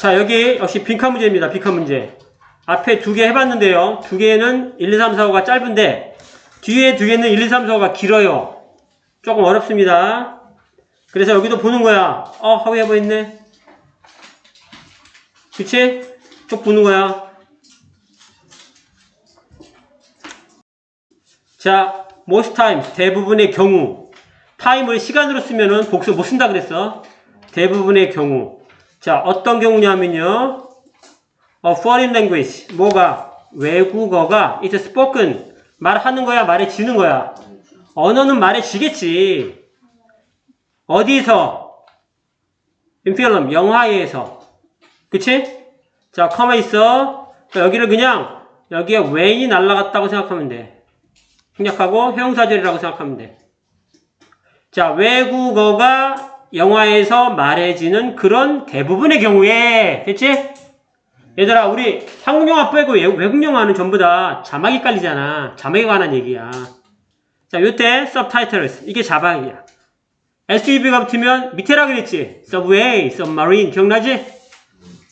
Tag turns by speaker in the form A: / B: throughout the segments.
A: 자, 여기 역시 빈칸 문제입니다. 빈칸 문제. 앞에 두 개 해봤는데요. 두 개는 1, 2, 3, 4, 5가 짧은데, 뒤에 두 개는 1, 2, 3, 4, 5가 길어요. 조금 어렵습니다. 그래서 여기도 보는 거야. 어, 하위해버 있네. 그치? 쭉 보는 거야. 자, most times, 대부분의 경우. 타임을 시간으로 쓰면은 복수 못 쓴다 그랬어. 대부분의 경우. 자, 어떤 경우냐면요. 어, foreign language. 뭐가? 외국어가 it's spoken. 말하는 거야, 말해지는 거야. 언어는 말해지겠지. 어디서? in film, 영화에서. 그치? 자, 컴마 있어. 자, 여기를 그냥, 여기에 when이 날라갔다고 생각하면 돼. 생략하고, 형용사절이라고 생각하면 돼. 자, 외국어가 영화에서 말해지는 그런 대부분의 경우에, 됐지? 얘들아, 우리 한국 영화 빼고 외- 외국 영화는 전부 다 자막이 깔리잖아. 자막에 관한 얘기야. 자, 요때 subtitles. 이게 자막이야. SUV가 붙으면 밑에라 그랬지. subway, submarine. 기억나지?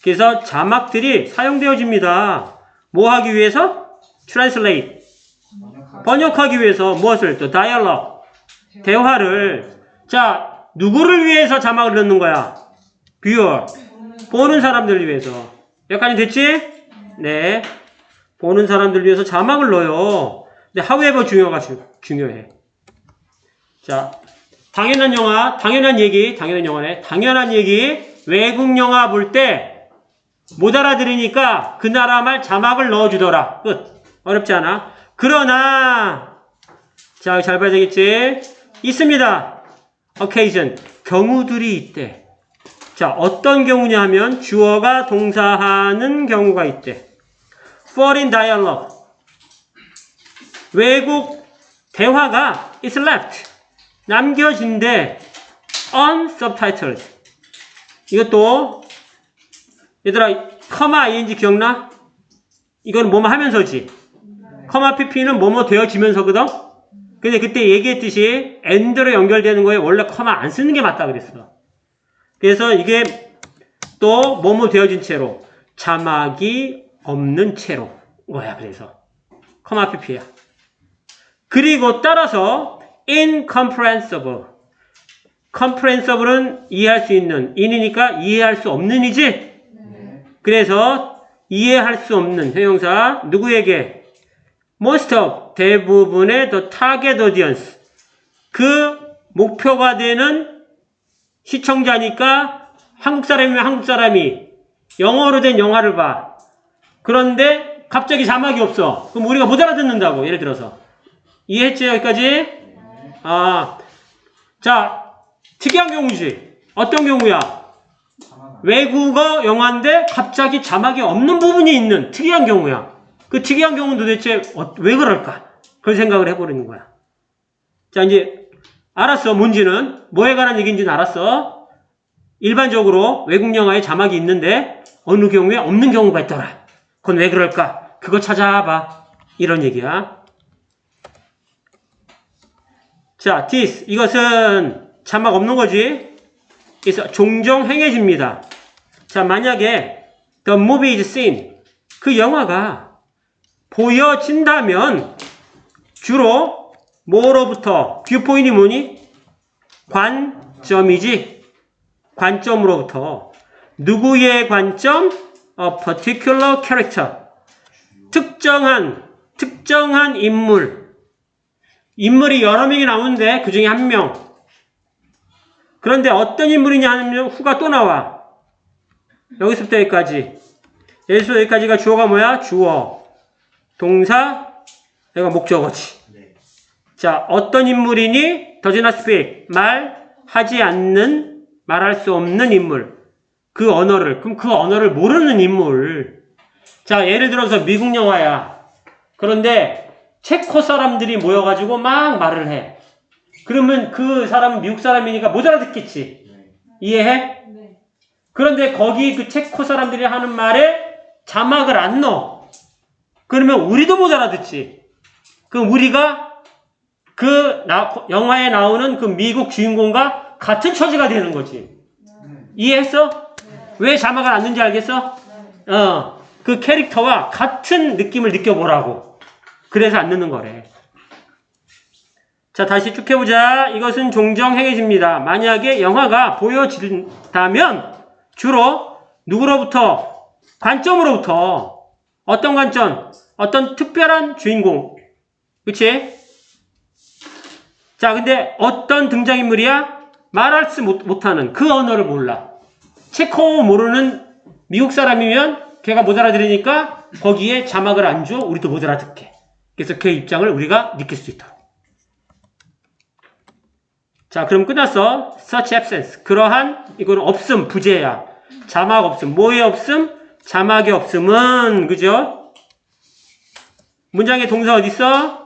A: 그래서 자막들이 사용되어집니다. 뭐 하기 위해서? translate. 번역하기 위해서 무엇을? 또 dialogue. 대화를. 자, 누구를 위해서 자막을 넣는 거야? viewer. 보는 사람들을 위해서. 여기까지 됐지? 네. 보는 사람들 위해서 자막을 넣어요. 근데 however 중요가 주- 중요해. 자, 당연한 영화, 당연한 얘기, 당연한 영화네. 당연한 얘기. 외국 영화 볼 때 못 알아들으니까 그 나라 말 자막을 넣어주더라. 끝. 어렵지 않아. 그러나 자, 잘 봐야 되겠지? 있습니다. Occasion. 경우들이 있대. 자, 어떤 경우냐 하면 주어가 동사하는 경우가 있대. foreign dialogue. 외국 대화가 is left. 남겨진대. unsubtitled. 이것도 얘들아, 커마 ing 기억나? 이건 뭐뭐 하면서지. 커마 pp는 뭐뭐 되어지면서거든? 근데 그때 얘기했듯이 end로 연결되는 거에 원래 커마 안 쓰는 게 맞다 그랬어. 그래서 이게 또 뭐뭐 되어진 채로 자막이 없는 채로 거야 그래서 커마 pp야. 그리고 따라서 incomprehensible. comprehensible은 이해할 수 있는 in이니까 이해할 수 없는이지. 그래서 이해할 수 없는 형용사 누구에게 most of 대부분의 the target audience 그 목표가 되는 시청자니까 한국 사람이면 한국 사람이 영어로 된 영화를 봐. 그런데 갑자기 자막이 없어. 그럼 우리가 못 알아듣는다고 예를 들어서 이해했지 여기까지? 아, 자 특이한 경우지. 어떤 경우야? 외국어 영화인데 갑자기 자막이 없는 부분이 있는 특이한 경우야. 그 특이한 경우는 도대체 어- 왜 그럴까? 그런 생각을 해버리는 거야. 자, 이제 알았어. 뭔지는 뭐에 관한 얘기인지는 알았어. 일반적으로 외국 영화에 자막이 있는데 어느 경우에 없는 경우가 있더라. 그건 왜 그럴까? 그거 찾아봐. 이런 얘기야. 자, this 이것은 자막 없는 거지. 그래서 종종 행해집니다. 자, 만약에 the movie is seen 그 영화가 보여진다면 주로 뭐로부터 뷰포인이 뭐니? 관점이지. 관점으로부터 누구의 관점? A particular character. 특정한 특정한 인물. 인물이 여러 명이 나오는데 그 중에 한 명. 그런데 어떤 인물이냐 하면 후가 또 나와. 여기서부터 여기까지. 여기서 여기까지가 주어가 뭐야? 주어. 동사, 여기가 목적어지. 자, 어떤 인물이니? not speak. 말하지 않는, 말할 수 없는 인물. 그 언어를, 그럼 그 언어를 모르는 인물. 자, 예를 들어서 미국 영화야. 그런데 체코 사람들이 모여가지고 막 말을 해. 그러면 그 사람은 미국 사람이니까 못 알아듣겠지. 이해해?
B: 네.
A: 그런데 거기 그 체코 사람들이 하는 말에 자막을 안 넣어. 그러면 우리도 못 알아듣지. 그럼 우리가 그 나- 영화에 나오는 그 미국 주인공과 같은 처지가 되는 거지. 이해했어? 왜 자막을 안 넣는지 알겠어? 어, 그 캐릭터와 같은 느낌을 느껴보라고. 그래서 안 넣는 거래. 자, 다시 쭉 해보자. 이것은 종종 행해집니다. 만약에 영화가 보여진다면 주로 누구로부터? 관점으로부터. 어떤 관점? 어떤 특별한 주인공. 그치? 자, 근데 어떤 등장인물이야? 말할 수 못, 못하는 그 언어를 몰라. 체코 모르는 미국 사람이면 걔가 못 알아들으니까 거기에 자막을 안 줘. 우리도 못 알아듣게. 그래서 그 입장을 우리가 느낄 수 있도록. 자, 그럼 끝났어. such absence. 그러한, 이거는 없음, 부재야. 자막 없음. 뭐의 없음? 자막의 없음은, 그죠? 문장의 동사 어딨어?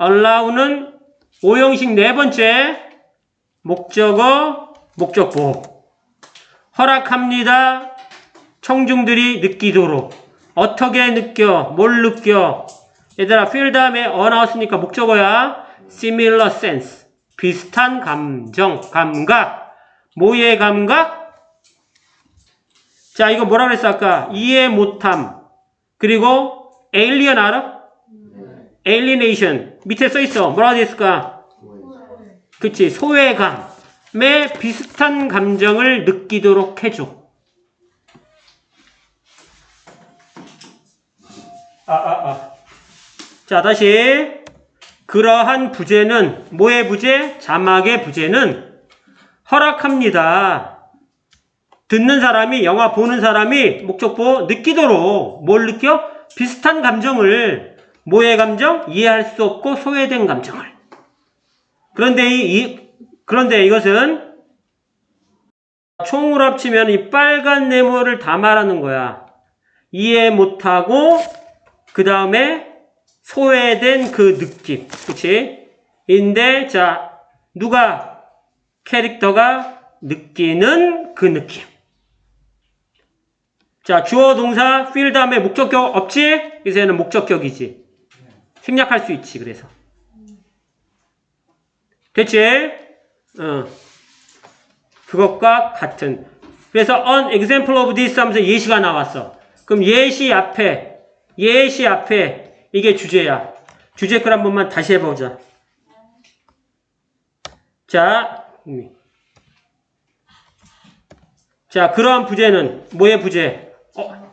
A: Allow는 오형식 네 번째. 목적어, 목적보. 허락합니다. 청중들이 느끼도록. 어떻게 느껴? 뭘 느껴? 얘들아, feel 다음에 어 나왔으니까 목적어야. similar sense. 비슷한 감정, 감각. 뭐의 감각? 자, 이거 뭐라 그랬어, 아까? 이해 못함. 그리고 alien 알아? alienation. 밑에 써 있어. 뭐라고 돼 있을까? 그치. 소외감에 비슷한 감정을 느끼도록 해줘. 아, 아, 아. 자, 다시. 그러한 부재는, 뭐의 부재? 자막의 부재는 허락합니다. 듣는 사람이, 영화 보는 사람이 목적보 느끼도록 뭘 느껴? 비슷한 감정을, 뭐의 감정? 이해할 수 없고 소외된 감정을. 그런데 이, 이 그런데 이것은 총을 합치면 이 빨간 네모를 다 말하는 거야. 이해 못하고 그 다음에 소외된 그 느낌. 그치? 인데, 자, 누가, 캐릭터가 느끼는 그 느낌. 자, 주어 동사, feel 다음에 목적격 없지? 얘는 목적격이지. 생략할 수 있지, 그래서. 됐지? 어. 그것과 같은. 그래서 an example of this 하면서 예시가 나왔어. 그럼 예시 앞에, 예시 앞에 이게 주제야. 주제 글 한 번만 다시 해보자. 자, 음. 자, 그러한 부제는 뭐의 부제? 어,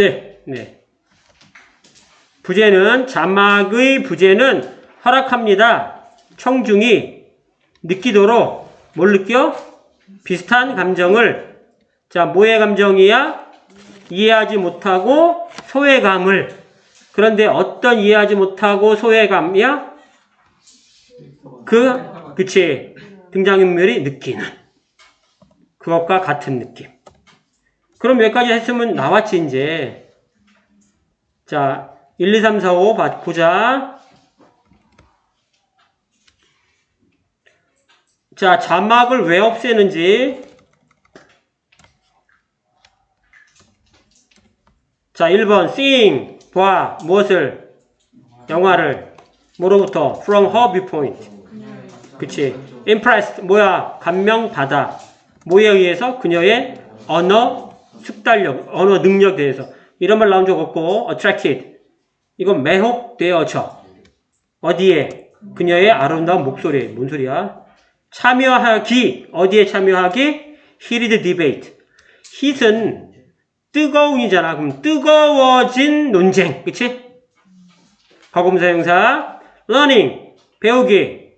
A: 네, 네. 부제는 자막의 부제는 허락합니다. 청중이 느끼도록 뭘 느껴? 비슷한 감정을 자 뭐의 감정이야? 이해하지 못하고 소외감을 그런데 어떤 이해하지 못하고 소외감이야? 그 그치 등장인물이 느끼는 그것과 같은 느낌. 그럼 여기까지 했으면 나왔지 이제 자 1, 2, 3, 4, 5 봐- 보자. 자, 자막을 왜 없애는지. 자, 1번, seeing, 봐, 무엇을? 영화를. 뭐로부터? from her viewpoint. 그치. impressed, 뭐야? 감명받아. 뭐에 의해서? 그녀의 언어 숙달력, 언어 능력에 대해서. 이런 말 나온 적 없고, attracted. 이건 매혹되어져. 어디에? 그녀의 아름다운 목소리에. 뭔 소리야? 참여하기. 어디에 참여하기? heated debate. heat은 뜨거운이잖아. 그럼 뜨거워진 논쟁. 그치? 과거분사 형사. learning. 배우기.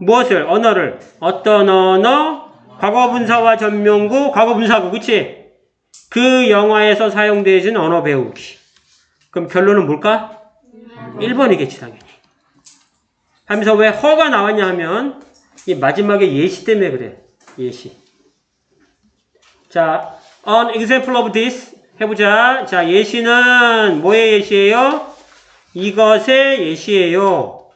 A: 무엇을? 언어를. 어떤 언어? 과거분사와 전명구, 과거분사구. 그치? 그 영화에서 사용되어진 언어 배우기. 그럼 결론은 뭘까? 1번이겠지, 당연히. 하면서 왜 허가 나왔냐 하면, 이 마지막에 예시 때문에 그래. 예시. 자, an example of this 해보자. 자, 예시는 뭐의 예시예요? 이것의 예시예요.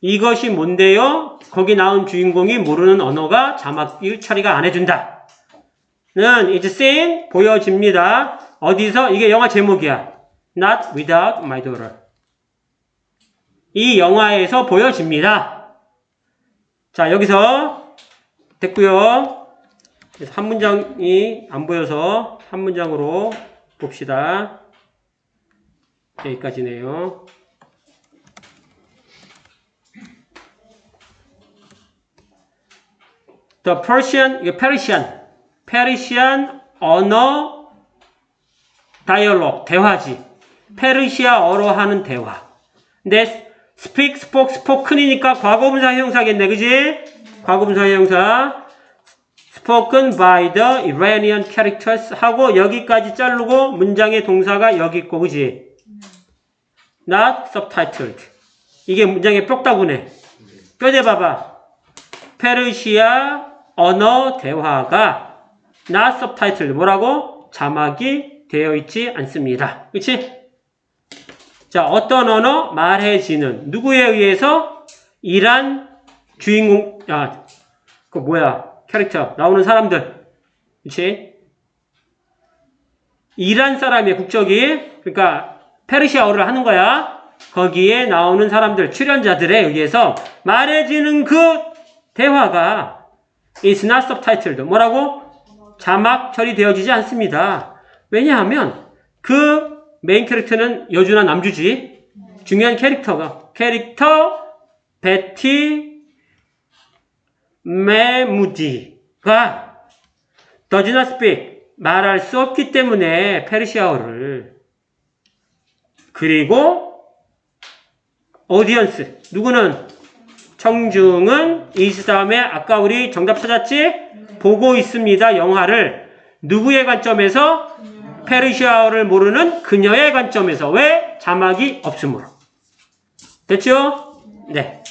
A: 이것이 뭔데요? 거기 나온 주인공이 모르는 언어가 자막 처리가 안 해준다. 는 is seen 보여집니다. 어디서? 이게 영화 제목이야. Not without my daughter. 이 영화에서 보여집니다. 자, 여기서 됐고요. 그래서 한 문장이 안 보여서 한 문장으로 봅시다. 여기까지네요. The Persian, 이게 Persian 언어 다이얼로그, 대화지. 페르시아어로 하는 대화. 근데 speak, spoke, spoken이니까 과거분사 형사겠네, 그지? 과거분사 형사. spoken by the Iranian characters 하고 여기까지 자르고 문장의 동사가 여기 있고, 그지? not subtitled. 이게 문장의 뼈다구네. 뼈대 봐봐. 페르시아 언어 대화가 not subtitled. 뭐라고? 자막이 되어 있지 않습니다. 그치? 자, 어떤 언어? 말해지는. 누구에 의해서? 이란 주인공, 아, 그 뭐야. 캐릭터. 나오는 사람들. 그치? 이란 사람의 국적이, 그러니까 페르시아어를 하는 거야. 거기에 나오는 사람들, 출연자들에 의해서 말해지는 그 대화가 is not subtitled. 뭐라고? 자막 처리되어지지 않습니다. 왜냐하면 그 메인 캐릭터는 여주나 남주지. 중요한 캐릭터가 캐릭터 베티 메무디가 speak 말할 수 없기 때문에 페르시아어를 그리고 오디언스 누구는 청중은 이스 다음에 아까 우리 정답 찾았지? 보고 있습니다. 영화를 누구의 관점에서 페르시아어를 모르는 그녀의 관점에서 왜 자막이 없으므로 됐죠? 네.